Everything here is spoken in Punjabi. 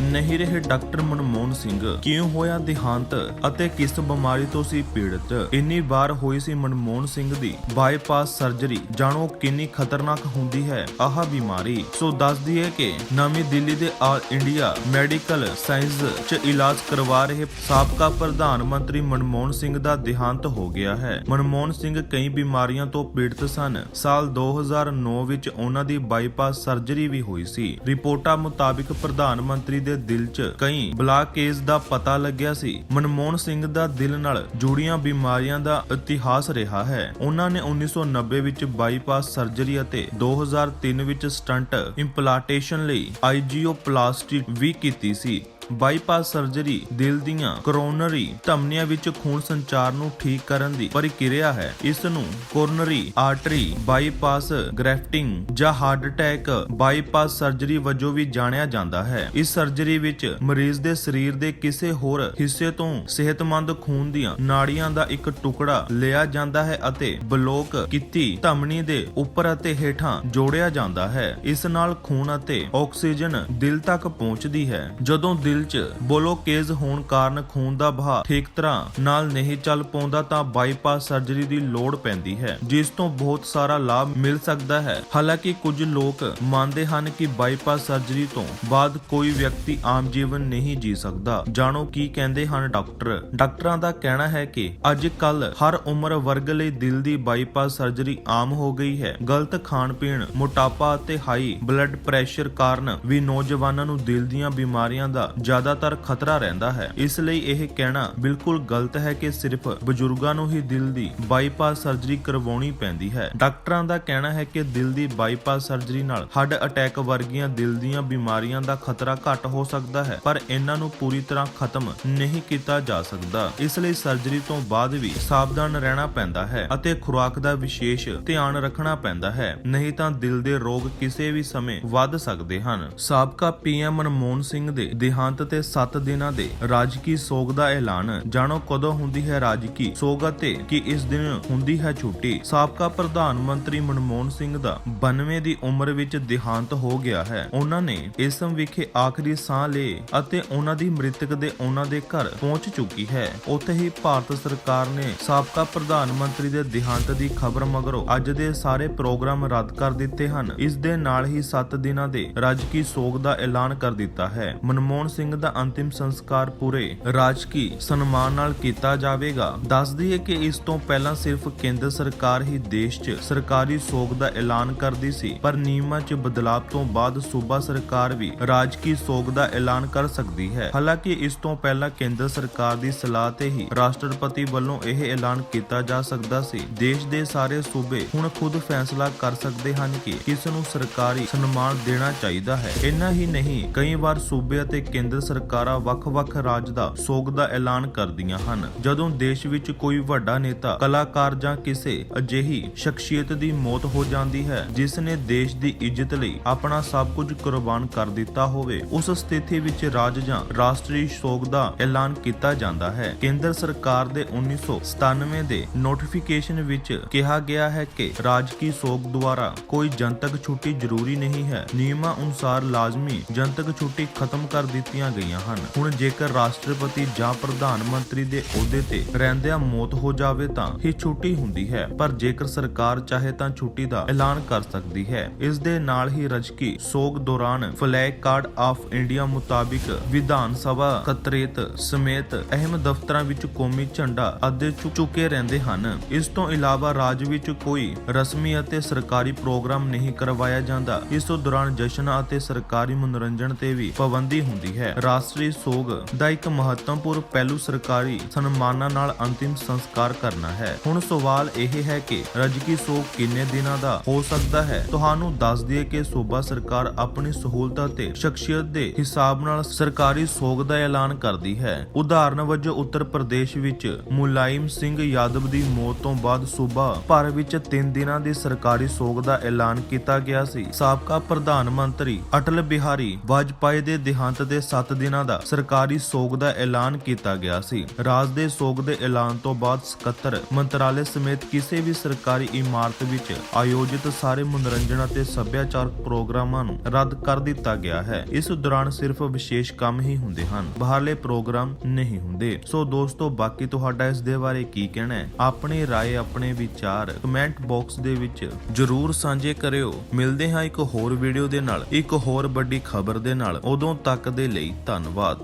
ਨਹੀਂ ਰਹੇ ਡਾਕਟਰ ਮਨਮੋਹਨ ਸਿੰਘ। ਕਿਉਂ ਹੋਇਆ ਦੇਹਾਂਤ ਅਤੇ ਕਿਸ ਬਿਮਾਰੀ ਤੋਂ ਸੀ ਪੀੜਤ? ਇੰਨੀ ਵਾਰ ਹੋਈ ਸੀ ਮਨਮੋਹਨ ਸਿੰਘ ਦੀ ਬਾਈਪਾਸ ਸਰਜਰੀ। ਜਾਣੋ ਕਿੰਨੀ ਖਤਰਨਾਕ ਹੁੰਦੀ ਹੈ ਆਹ ਬਿਮਾਰੀ। ਸੋ ਦੱਸ ਦਈਏ ਕਿ ਨਵੀਂ ਦਿੱਲੀ ਦੇ ਆਲ ਇੰਡੀਆ ਮੈਡੀਕਲ ਸਾਇੰਸ 'ਚ ਇਲਾਜ ਕਰਵਾ ਰਹੇ ਸਾਬਕਾ ਪ੍ਰਧਾਨ ਮੰਤਰੀ ਮਨਮੋਹਨ ਸਿੰਘ ਦਾ ਦੇਹਾਂਤ ਹੋ ਗਿਆ ਹੈ। ਮਨਮੋਹਨ ਸਿੰਘ ਕਈ ਬਿਮਾਰੀਆਂ ਤੋਂ ਪੀੜਤ ਸਨ। ਸਾਲ 2009 ਵਿੱਚ ਉਹਨਾਂ ਦੀ ਬਾਈਪਾਸ ਸਰਜਰੀ ਵੀ ਹੋਈ ਸੀ। ਰਿਪੋਰਟਾਂ ਮੁਤਾਬਿਕ ਪ੍ਰਧਾਨ ਮੰਤਰੀ ਦੇ ਦਿਲ 'ਚ ਕਈ ਬਲਾਕੇਜ ਦਾ ਪਤਾ ਲੱਗਿਆ ਸੀ। ਮਨਮੋਹਨ ਸਿੰਘ ਦਾ ਦਿਲ ਨਾਲ ਜੁੜੀਆਂ ਬਿਮਾਰੀਆਂ ਦਾ ਇਤਿਹਾਸ ਰਿਹਾ ਹੈ। ਉਹਨਾਂ ਨੇ 1990 ਵਿੱਚ ਬਾਈਪਾਸ ਸਰਜਰੀ ਅਤੇ 2003 ਵਿੱਚ ਸਟੰਟ ਇੰਪਲਾਂਟੇਸ਼ਨ ਲਈ ਆਈਜੀਓਪਲਾਸਟੀ ਵੀ ਕੀਤੀ ਸੀ। ਬਾਈਪਾਸ ਸਰਜਰੀ, ਦਿਲ ਦੀਆਂ ਕਰੋਨਰੀ ਧਮਨੀਆਂ ਵਿੱਚ ਖੂਨ ਸੰਚਾਰ ਨੂੰ ਠੀਕ ਕਰਨ ਦੀ ਪ੍ਰਕਿਰਿਆ ਹੈ। ਇਸ ਨੂੰ ਕੋਰਨਰੀ ਆਰਟਰੀ, ਬਾਈਪਾਸ ਗ੍ਰੈਫਟਿੰਗ ਜਾਂ ਹਾਰਟ ਅਟੈਕ ਬਾਈਪਾਸ ਸਰਜਰੀ ਵਜੋਂ ਵੀ ਜਾਣਿਆ ਜਾਂਦਾ ਹੈ। ਇਸ ਸਰਜਰੀ ਵਿੱਚ ਮਰੀਜ਼ ਦੇ ਸਰੀਰ ਦੇ ਕਿਸੇ ਹੋਰ ਹਿੱਸੇ ਤੋਂ ਸਿਹਤਮੰਦ ਖੂਨ ਦੀਆਂ ਨਾੜੀਆਂ ਦਾ ਇੱਕ ਟੁਕੜਾ ਲਿਆ ਜਾਂਦਾ ਹੈ ਅਤੇ ਬਲੋਕ ਕੀਤੀ ਧਮਨੀ ਦੇ ਉੱਪਰ ਅਤੇ ਹੇਠਾਂ ਜੋੜਿਆ ਜਾਂਦਾ ਹੈ। ਇਸ ਨਾਲ ਖੂਨ ਅਤੇ ਆਕਸੀਜਨ ਦਿਲ ਤੱਕ ਪਹੁੰਚਦੀ ਹੈ। ਜਦੋਂ ਦਿਲ ਦਿਲ 'ਚ ਬਲੋਕੇਜ ਹੋਣ ਕਾਰਨ ਖੂਨ ਦਾ ਵਹਾਅ ਠੀਕ ਤਰ੍ਹਾਂ ਨਾਲ ਨਹੀਂ ਚੱਲ ਪਾਉਂਦਾ ਤਾਂ ਬਾਈਪਾਸ ਸਰਜਰੀ ਦੀ ਲੋੜ ਪੈਂਦੀ ਹੈ, ਜਿਸ ਤੋਂ ਬਹੁਤ ਸਾਰਾ ਲਾਭ ਮਿਲ ਸਕਦਾ ਹੈ। ਹਾਲਾਂਕਿ ਕੁਝ ਲੋਕ ਮੰਨਦੇ ਹਨ ਕਿ ਬਾਈਪਾਸ ਸਰਜਰੀ ਤੋਂ ਬਾਅਦ ਕੋਈ ਵਿਅਕਤੀ ਆਮ ਜੀਵਨ ਨਹੀਂ ਜੀ ਸਕਦਾ। ਜਾਣੋ ਕੀ ਕਹਿੰਦੇ ਹਨ ਡਾਕਟਰ। ਡਾਕਟਰਾਂ ਦਾ ਕਹਿਣਾ ਹੈ ਕਿ ਅੱਜ ਕੱਲ ਹਰ ਉਮਰ ਵਰਗ ਲਈ ਦਿਲ ਦੀ ਬਾਈਪਾਸ ਸਰਜਰੀ ਆਮ ਹੋ ਗਈ ਹੈ। ਗਲਤ ਖਾਣ ਪੀਣ ਮੋਟਾਪਾ ਅਤੇ ਹਾਈ ਬਲੱਡ ਪ੍ਰੈਸ਼ਰ ਕਾਰਨ ਵੀ ਨੌਜਵਾਨਾਂ ਨੂੰ ਦਿਲ ਦੀਆਂ ਬਿਮਾਰੀਆਂ ਦਾ ਜ਼ਿਆਦਾਤਰ ਖਤਰਾ ਰਹਿੰਦਾ ਹੈ। ਇਸ ਲਈ ਇਹ ਕਹਿਣਾ ਬਿਲਕੁਲ ਗਲਤ ਹੈ ਕਿ ਸਿਰਫ ਬਜ਼ੁਰਗਾਂ ਨੂੰ ਹੀ ਦਿਲ ਦੀ ਬਾਈਪਾਸ ਸਰਜਰੀ ਕਰਵਾਉਣੀ ਪੈਂਦੀ ਹੈ। ਡਾਕਟਰਾਂ ਦਾ ਕਹਿਣਾ ਹੈ ਕਿ ਦਿਲ ਦੀ ਬਾਈਪਾਸ ਸਰਜਰੀ ਨਾਲ ਹਾਰਟ ਅਟੈਕ ਵਰਗੀਆਂ ਦਿਲ ਦੀਆਂ ਬਿਮਾਰੀਆਂ ਦਾ ਖਤਰਾ ਘੱਟ ਹੋ ਸਕਦਾ ਹੈ, ਪਰ ਇਹਨਾਂ ਨੂੰ ਪੂਰੀ ਤਰ੍ਹਾਂ ਖਤਮ ਨਹੀਂ ਕੀਤਾ ਜਾ ਸਕਦਾ। ਇਸ ਲਈ ਸਰਜਰੀ ਤੋਂ ਬਾਅਦ ਵੀ ਸਾਵਧਾਨ ਰਹਿਣਾ ਪੈਂਦਾ ਹੈ ਅਤੇ ਖੁਰਾਕ ਦਾ ਵਿਸ਼ੇਸ਼ ਧਿਆਨ ਰੱਖਣਾ ਪੈਂਦਾ ਹੈ, ਨਹੀਂ ਤਾਂ ਦਿਲ ਦੇ ਰੋਗ ਕਿਸੇ ਵੀ ਸਮੇਂ ਵੱਧ ਸਕਦੇ ਹਨ। ਸਾਬਕਾ ਪੀਐਮ ਮਨਮੋਹਨ ਸਿੰਘ ਦੇ ਦੇਹਾਂਤ ਤੇ 7 ਦਿਨਾਂ ਦੇ ਰਾਜਕੀ ਸੋਗ ਦਾ ਐਲਾਨ। ਜਾਣੋ ਕਦੋਂ ਹੁੰਦੀ ਹੈ ਰਾਜਕੀ ਸੋਗ ਅਤੇ ਕਿ ਇਸ ਦਿਨ ਹੁੰਦੀ ਹੈ ਛੁੱਟੀ। ਸਾਬਕਾ ਪ੍ਰਧਾਨ ਮੰਤਰੀ ਮਨਮੋਹਨ ਸਿੰਘ ਦਾ 92 ਦੀ ਉਮਰ ਵਿੱਚ ਦੇਹਾਂਤ ਹੋ ਗਿਆ ਹੈ। ਉਹਨਾਂ ਨੇ ਇਸਮ ਵਿਖੇ ਆਖਰੀ ਸਾਹ ਲਏ ਅਤੇ ਉਹਨਾਂ ਦੀ ਮ੍ਰਿਤਕ ਦੇ ਉਹਨਾਂ ਦੇ ਘਰ ਪਹੁੰਚ ਚੁੱਕੀ ਹੈ। ਉੱਥੇ ਹੀ ਭਾਰਤ ਸਰਕਾਰ ਨੇ ਸਾਬਕਾ ਪ੍ਰਧਾਨ ਮੰਤਰੀ ਦੇ ਦੇਹਾਂਤ ਦੀ ਖਬਰ ਮਗਰੋਂ ਅੱਜ ਦੇ ਸਾਰੇ ਪ੍ਰੋਗਰਾਮ ਰੱਦ ਕਰ ਦਿੱਤੇ ਹਨ। ਇਸ ਦੇ ਨਾਲ ਹੀ 7 ਦਿਨਾਂ ਦੇ ਰਾਜਕੀ ਸੋਗ ਦਾ ਐਲਾਨ ਕਰ ਦਿੱਤਾ ਹੈ। ਮਨਮੋਹਨ ਸਿੰਘ ਦਾ ਅੰਤਿਮ ਸੰਸਕਾਰ ਪੂਰੇ ਰਾਜਕੀ ਸਨਮਾਨ ਨਾਲ ਕੀਤਾ ਜਾਵੇਗਾ। ਦੱਸ ਦਈਏ ਕਿ ਇਸ ਤੋਂ ਪਹਿਲਾਂ ਸਿਰਫ ਕੇਂਦਰ ਸਰਕਾਰ ਹੀ ਦੇਸ਼ 'ਚ ਸਰਕਾਰੀ ਸੋਗ ਦਾ ਐਲਾਨ ਕਰਦੀ ਸੀ, ਪਰ ਨਿਯਮਾਂ 'ਚ ਬਦਲਾਅ ਤੋਂ ਬਾਅਦ ਸੂਬਾ ਸਰਕਾਰ ਵੀ ਰਾਜਕੀ ਸੋਗ ਦਾ ਐਲਾਨ ਕਰ ਸਕਦੀ ਹੈ। ਹਾਲਾਂਕਿ ਇਸ ਤੋਂ ਪਹਿਲਾਂ ਕੇਂਦਰ ਸਰਕਾਰ ਦੀ ਸਲਾਹ ਤੇ ਹੀ ਰਾਸ਼ਟਰਪਤੀ ਵੱਲੋਂ ਇਹ ਐਲਾਨ ਕੀਤਾ ਜਾ ਸਕਦਾ ਸੀ। ਦੇਸ਼ ਦੇ ਸਾਰੇ ਸੂਬੇ ਹੁਣ ਖੁਦ ਫੈਸਲਾ ਕਰ ਸਕਦੇ ਹਨ ਕਿ ਕਿਸ ਨੂੰ ਸਰਕਾਰੀ ਸਨਮਾਨ ਦੇਣਾ ਚਾਹੀਦਾ ਹੈ। ਇੰਨਾ ਹੀ ਨਹੀਂ, ਕਈ ਵਾਰ ਸੂਬੇ ਅਤੇ ਕੇਂਦਰ ਕੇਂਦਰ ਸਰਕਾਰਾਂ ਵੱਖ-ਵੱਖ ਰਾਜ ਦਾ ਸੋਗ ਦਾ ਐਲਾਨ ਕਰਦੀਆਂ ਹਨ। ਜਦੋਂ ਦੇਸ਼ ਵਿੱਚ ਕੋਈ ਵੱਡਾ ਨੇਤਾ, ਕਲਾਕਾਰ ਜਾਂ ਕਿਸੇ ਅਜਿਹੀ ਸ਼ਖਸੀਅਤ ਦੀ ਮੌਤ ਹੋ ਜਾਂਦੀ ਹੈ, ਜਿਸ ਨੇ ਦੇਸ਼ ਦੀ ਇੱਜ਼ਤ ਲਈ ਆਪਣਾ ਸਭ ਕੁਝ ਕੁਰਬਾਨ ਕਰ ਦਿੱਤਾ ਹੋਵੇ, ਉਸ ਸਥਿਤੀ ਵਿੱਚ ਰਾਜ ਜਾਂ ਰਾਸ਼ਟਰੀ ਸੋਗ ਦਾ ਐਲਾਨ ਕੀਤਾ ਜਾਂਦਾ ਹੈ। ਕੇਂਦਰ ਸਰਕਾਰ ਦੇ 1997 ਦੇ ਨੋਟੀਫਿਕੇਸ਼ਨ ਵਿੱਚ ਕਿਹਾ ਗਿਆ ਹੈ ਕਿ ਰਾਜਕੀ ਸੋਗ ਦੁਆਰਾ ਕੋਈ ਜਨਤਕ ਛੁੱਟੀ ਜ਼ਰੂਰੀ ਨਹੀਂ ਹੈ। ਨਿਯਮਾਂ ਅਨੁਸਾਰ ਲਾਜ਼ਮੀ ਜਨਤਕ ਛੁੱਟੀ ਖਤਮ ਕਰ ਦਿੱਤੀ ਦਿੱਤੀਆਂ ਗਈਆਂ ਹਨ। ਹੁਣ ਜੇਕਰ ਰਾਸ਼ਟਰਪਤੀ ਜਾਂ ਪ੍ਰਧਾਨ ਮੰਤਰੀ ਦੇ ਅਹੁਦੇ ਤੇ ਰਹਿੰਦਿਆਂ ਮੌਤ ਹੋ ਜਾਵੇ ਤਾਂ ਹੀ ਛੁੱਟੀ ਹੁੰਦੀ ਹੈ। ਪਰ ਜੇਕਰ ਸਰਕਾਰ ਚਾਹੇ ਤਾਂ ਛੁੱਟੀ ਦਾ ਐਲਾਨ ਕਰ ਸਕਦੀ ਹੈ। ਇਸ ਦੇ ਨਾਲ ਹੀ ਰਜਕੀ ਸੋਗ ਦੌਰਾਨ ਫਲੈਗ ਕਾਰਡ ਆਫ ਇੰਡੀਆ ਮੁਤਾਬਿਕ ਵਿਧਾਨ ਸਭਾ ਕਤਰੇਤ ਸਮੇਤ ਅਹਿਮ ਦਫ਼ਤਰਾਂ ਵਿੱਚ ਕੌਮੀ ਝੰਡਾ ਅੱਧੇ ਝੁ- ਰਹਿੰਦੇ ਹਨ। ਇਸ ਤੋਂ ਇਲਾਵਾ ਰਾਜ ਵਿੱਚ ਕੋਈ ਰਸਮੀ ਅਤੇ ਸਰਕਾਰੀ ਪ੍ਰੋਗਰਾਮ ਨਹੀਂ ਕਰਵਾਇਆ ਜਾਂਦਾ। ਇਸ ਤੋਂ ਦੌਰਾਨ ਜਸ਼ਨ ਅਤੇ ਸਰਕਾਰੀ ਮਨੋਰੰਜਨ ਤੇ ਵੀ ਪਾਬੰਦੀ ਹੁੰਦੀ ਹੈ। ਰਾਸ਼ਟਰੀ ਸੋਗ ਦਾ ਇੱਕ ਮਹੱਤਵਪੂਰਨ ਪਹਿਲੂ ਸਰਕਾਰੀ ਸਨਮਾਨਾਂ ਨਾਲ ਅੰਤਿਮ ਸੰਸਕਾਰ ਕਰਨਾ ਹੈ। ਹੁਣ ਸਵਾਲ ਇਹ ਹੈ ਕਿ ਰਜਕੀ ਸੋਗ ਕਿੰਨੇ ਦਿਨਾਂ ਦਾ ਹੋ ਸਕਦਾ ਹੈ? ਤੁਹਾਨੂੰ ਦੱਸ ਦਈਏ ਕਿ ਸੂਬਾ ਸਰਕਾਰ ਆਪਣੀ ਸਹੂਲਤਾਂ ਤੇ ਸ਼ਖਸੀਅਤ ਦੇ ਹਿਸਾਬ ਨਾਲ ਸਰਕਾਰੀ ਸੋਗ ਦਾ ਐਲਾਨ ਕਰਦੀ ਹੈ। ਉਦਾਹਰਨ ਵਜੋਂ ਉੱਤਰ ਪ੍ਰਦੇਸ਼ ਵਿੱਚ ਮੁਲਾਇਮ ਸਿੰਘ ਯਾਦਵ ਦੀ ਮੌਤ ਤੋਂ ਬਾਅਦ ਸੂਬਾ ਭਰ ਵਿੱਚ 3 ਦਿਨਾਂ ਦੀ ਸਰਕਾਰੀ ਸੋਗ ਦਾ ਐਲਾਨ ਕੀਤਾ ਗਿਆ ਸੀ। ਸਾਬਕਾ ਪ੍ਰਧਾਨ ਮੰਤਰੀ ਅਟਲ ਬਿਹਾਰੀ ਵਾਜਪਾਈ ਦੇ ਦੇਹਾਂਤ ਦੇ 7 ਦਿਨਾਂ ਦਾ ਸਰਕਾਰੀ ਸੋਗ ਦਾ ਐਲਾਨ ਕੀਤਾ ਗਿਆ ਸੀ ਰਾਜ ਦੇ ਸੋਗ ਦੇ ਐਲਾਨ ਤੋਂ ਬਾਅਦ ਸਕੱਤਰ ਮੰਤਰਾਲੇ ਸਮੇਤ ਕਿਸੇ ਵੀ ਸਰਕਾਰੀ ਇਮਾਰਤ ਵਿੱਚ ਆਯੋਜਿਤ ਸਾਰੇ ਮਨੋਰੰਜਨ ਅਤੇ ਸੱਭਿਆਚਾਰਕ ਪ੍ਰੋਗਰਾਮਾਂ ਨੂੰ ਰੱਦ ਕਰ ਦਿੱਤਾ ਗਿਆ ਹੈ ਇਸ ਦੌਰਾਨ ਸਿਰਫ ਵਿਸ਼ੇਸ਼ ਕੰਮ ਹੀ ਹੁੰਦੇ ਹਨ ਬਾਹਰਲੇ ਪ੍ਰੋਗਰਾਮ ਨਹੀਂ ਹੁੰਦੇ ਸੋ ਦੋਸਤੋ ਬਾਕੀ ਤੁਹਾਡਾ ਇਸ ਦੇ ਬਾਰੇ ਕੀ ਕਹਿਣਾ ਹੈ ਆਪਣੀ رائے ਆਪਣੇ ਵਿਚਾਰ ਕਮੈਂਟ ਬਾਕਸ ਦੇ ਵਿੱਚ ਜਰੂਰ ਸਾਂਝੇ ਕਰਿਓ ਮਿਲਦੇ ਹਾਂ ਇੱਕ ਹੋਰ ਵੀਡੀਓ ਦੇ ਨਾਲ ਇੱਕ ਹੋਰ ਵੱਡੀ ਖਬਰ ਦੇ ਨਾਲ ਉਦੋਂ ਤੱਕ ਦੇ ਲਈ ਧੰਨਵਾਦ।